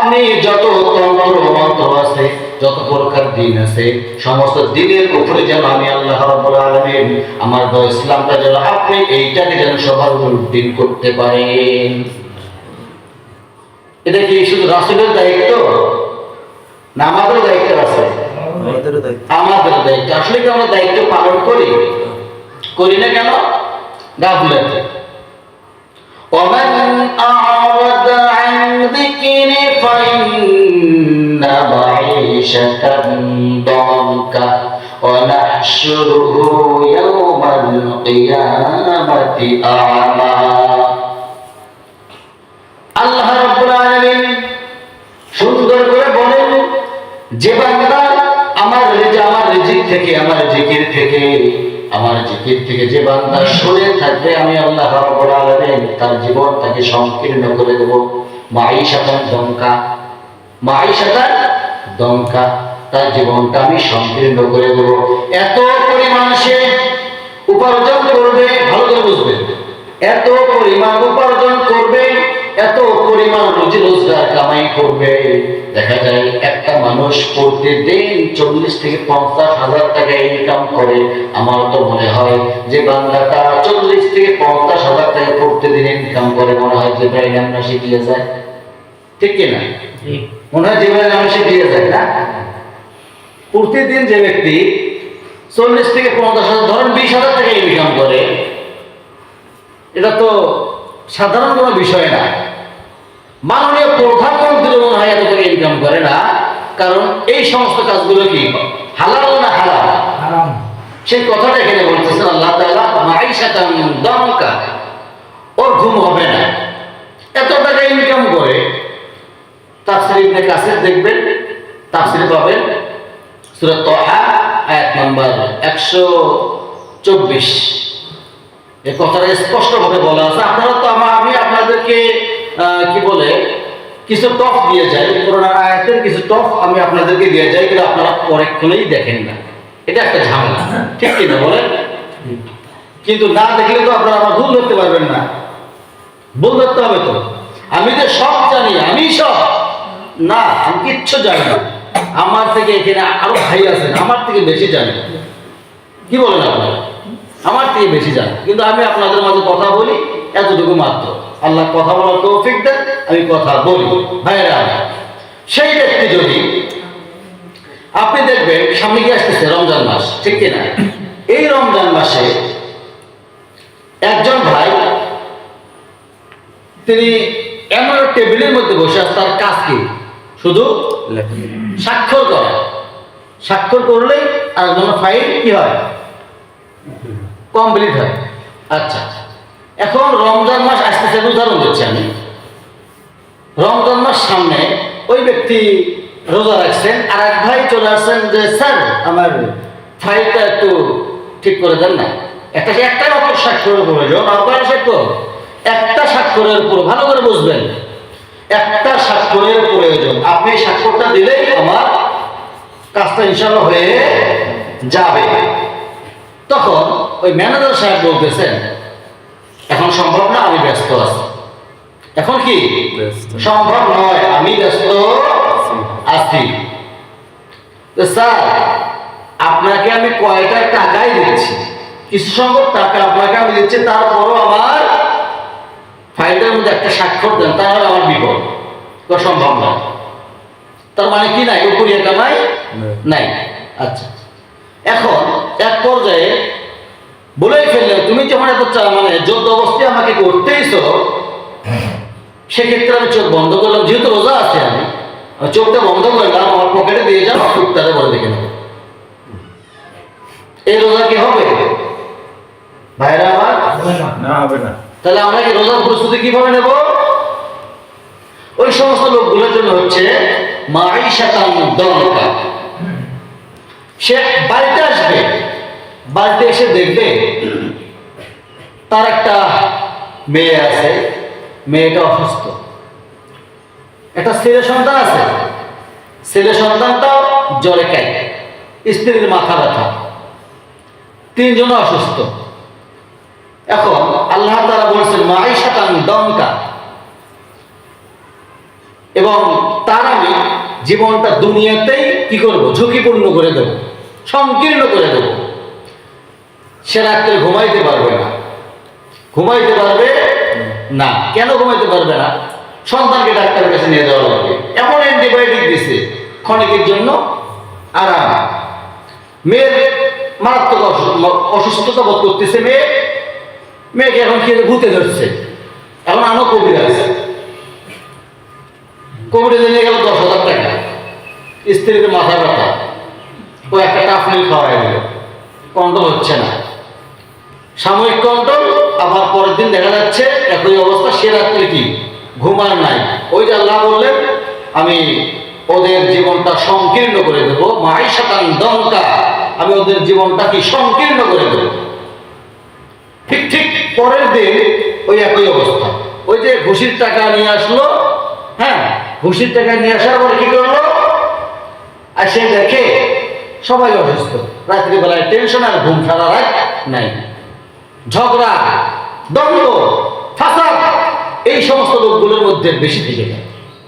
আপনি যত তন্ত্র মন্ত্র আছে যত প্রকার দিন আছে সমস্ত দিনের উপরে যেন আমি আল্লাহ রাব্বুল আলামিন আমার দল ইসলামটা যেন আপনি এইটাকে যেন সবার উপর দিন করতে পারেন এটা কি শুধু রাসূলের দায়িত্ব না আমাদের দায়িত্ব আছে আমাদেরও দায়িত্ব আমাদের দায়িত্ব আসলে কি আমরা দায়িত্ব পালন করি করি না কেন গাফিলাতে ومن أعرض عن ذكري فإن معيشة ضنكا ونحشره يوم القيامة أعمى আল্লাহ রাব্বুল আলামিন সুন্দর করে বলেন যে বান্দা আমার রেজা আমার রিজিক থেকে আমার জিকির থেকে আমার জিকির থেকে যে বান্দা সরে থাকবে আমি আল্লাহ রাব্বুল আলামিন তার জীবন তাকে সংকীর্ণ করে দেব মাইশাতান দঙ্কা মাইশাতান দঙ্কা তার জীবনটা আমি সংকীর্ণ করে দেব। এত পরিমাণ সে উপার্জন করবে, ভালো করে বুঝবে। এত পরিমাণ উপার্জন করবে, এত পরিমাণ রুজি রোজগার কামাই করবে। দেখা যায় একটা মানুষ প্রতিদিন চল্লিশ থেকে পঞ্চাশ হাজার টাকা ইনকাম করে। আমার তো মনে হয় যে বাংলাটা চল্লিশ থেকে পঞ্চাশ হাজার টাকা প্রতিদিন ইনকাম করে, মনে হয় যে ভাই আমরা শিখিয়ে যায়। ঠিক কিনা? মনে হয় যে ভাই আমরা যায় না? প্রতিদিন যে ব্যক্তি চল্লিশ থেকে পঞ্চাশ হাজার ধরেন বিশ হাজার টাকা ইনকাম করে এটা তো সাধারণ কোনো বিষয় না। মাননীয় প্রধানমন্ত্রী মনে হয় এত টাকা ইনকাম করে না কারণ এই সমস্ত কাজগুলো কি? হালাল না হালাল সেই কথাটা এখানে বলতেছেন আল্লাহ তাআলা মাইশাতান দমকা ওর ঘুম হবে না এত টাকা ইনকাম করে তাফসির ইবনে কাসির দেখবেন, তাফসির পাবেন সূরা তাহা, আয়াত নাম্বার 124 এই কথাটা স্পষ্টভাবে বলা আছে। আপনারা তো আমি আপনাদেরকে কি বলে, কিছু টপ দিয়ে যাই। করোনার আয়াতের কিছু টপ আমি আপনাদেরকে দিয়ে যাই, কিন্তু আপনারা পরক্ষণেই দেখেন না। এটা একটা ঝামেলা, ঠিক কিনা বলেন? কিন্তু না দেখলে তো আপনারা আমার ভুল ধরতে পারবেন না। ভুল ধরতে হবে তো। আমি যে সব জানি, আমি সব। না, আমি কিচ্ছু জানি না। আমার থেকে এখানে আরও ভাই আছেন আমার থেকে বেশি জানি। কি বলেন আপনারা? আমার থেকে বেশি জানি। কিন্তু আমি আপনাদের মাঝে কথা বলি এতটুকু মাত্র। আল্লাহ কথা বলার তৌফিক দেন, আমি কথা বলি। ভাইরা আমার। সেই ব্যক্তি যদি আপনি দেখবেন, সামনে কি আসতেছে রমজান মাস, ঠিক কিনা? এই রমজান মাসে একজন ভাই, তিনি এমন টেবিলের মধ্যে বসে আছে, তার কাজ কি? শুধু স্বাক্ষর করা। স্বাক্ষর করলেই আর কোনো ফাইল কি হয়? কমপ্লিট হয়। আচ্ছা। এখন রমজান মাস আসতেছে উদাহরণ দিচ্ছি আমি। রমজান মাস সামনে ওই ব্যক্তি রোজা রাখছেন আর এক ভাই চলে আসছেন যে, স্যার, আমার ফাইলটা একটু ঠিক করে দেন না। একটা একটা মাত্র স্বাক্ষরের প্রয়োজন আর কয়টা স্বাক্ষর। একটা স্বাক্ষরের উপর, ভালো করে বুঝবেন। একটা স্বাক্ষরের প্রয়োজন আপনি স্বাক্ষরটা দিলেই আমার কাজটা ইনশাল্লাহ হয়ে যাবে। তখন ওই ম্যানেজার সাহেব বলতেছেন এখন সম্ভব না আমি ব্যস্ত আছি। এখন কি? সম্ভব নয় আমি ব্যস্ত আছি। স্যার আপনাকে আমি কয়টা টাকাই দিচ্ছি? কিছু সংখ্যক টাকা আপনাকে আমি দিচ্ছি তারপরও আমার ফাইলটার মধ্যে একটা স্বাক্ষর দেন তাহলে আমার বিপদ। সম্ভব নয়। তার মানে কি নাই? উপরিয়া কামাই নাই। আচ্ছা। এখন এক পর্যায়ে বলেই ফেললে তুমি যখন এত মানে যোদ্ধ অবস্থায় আমাকে করতেইছো সেক্ষেত্রে আমি চোখ বন্ধ করলাম। যেহেতু রোজা আছে আমি চোখটা বন্ধ করলাম আমার পকেটে দিয়ে যাও টুকটারে বলে দেখে নেব। এই রোজা কি হবে? ভাইরা আমার? না। না হবে না। তাহলে আমরা কি রোজার প্রস্তুতি কীভাবে নেব? ওই সমস্ত লোকগুলোর জন্য হচ্ছে মাইশাতান দরকার। সে বাড়িতে আসবে। বাড়িতে এসে দেখবে তার একটা মেয়ে আছে, মেয়েটা অসুস্থ। একটা ছেলে সন্তান আছে। ছেলে সন্তানটাও জ্বরে খায় স্ত্রীর মাথা ব্যথা। তিনজন অসুস্থ। এখন আল্লাহ তারা বলছেন মাইশাতান দমকা। এবং তার আমি জীবনটা দুনিয়াতেই কি করব? ঝুঁকিপূর্ণ করে দেব। সংকীর্ণ করে দেব। সে রাত্রে ঘুমাইতে পারবে না। ঘুমাইতে পারবে না। কেন ঘুমাইতে পারবে না? সন্তানকে ডাক্তারের কাছে নিয়ে যাওয়া লাগবে। এমন অ্যান্টিবায়োটিক দিছে ক্ষণিকের জন্য আরাম। মেয়ের মারাত্মক অসু- অসুস্থতা বোধ করতেছে মেয়ে। মেয়েকে এখন কি ভূতে ধরছে। এখন আনো আছে। কবিরে নিয়ে গেল দশ হাজার টাকা। স্ত্রীর মাথা ব্যথা। ও একটা টাফনিল খাওয়াই দিল। কন্ট্রোল হচ্ছে না। সাময়িক কন্ট্রোল, আবার পরের দিন দেখা যাচ্ছে একই অবস্থা, সে রাত্রে কি? ঘুমার নাই। ওই যে আল্লাহ বললেন, আমি ওদের জীবনটা সংকীর্ণ করে দেবো। মাই শতান দমকা, আমি ওদের জীবনটা কি সংকীর্ণ করে দেবো? ঠিক ঠিক পরের দিন ওই একই অবস্থা। ওই যে ঘুষির টাকা নিয়ে আসলো হ্যাঁ ঘুষির টাকা নিয়ে আসার পরে কি করল? আর সে দেখে সবাই অসুস্থ। রাত্রিবেলায় টেনশন আর ঘুম ফেরার রাত নাই। ঝগড়া, দ্বন্দ্ব ফাঁসা এই সমস্ত লোকগুলোর মধ্যে বেশি থেকে যায়।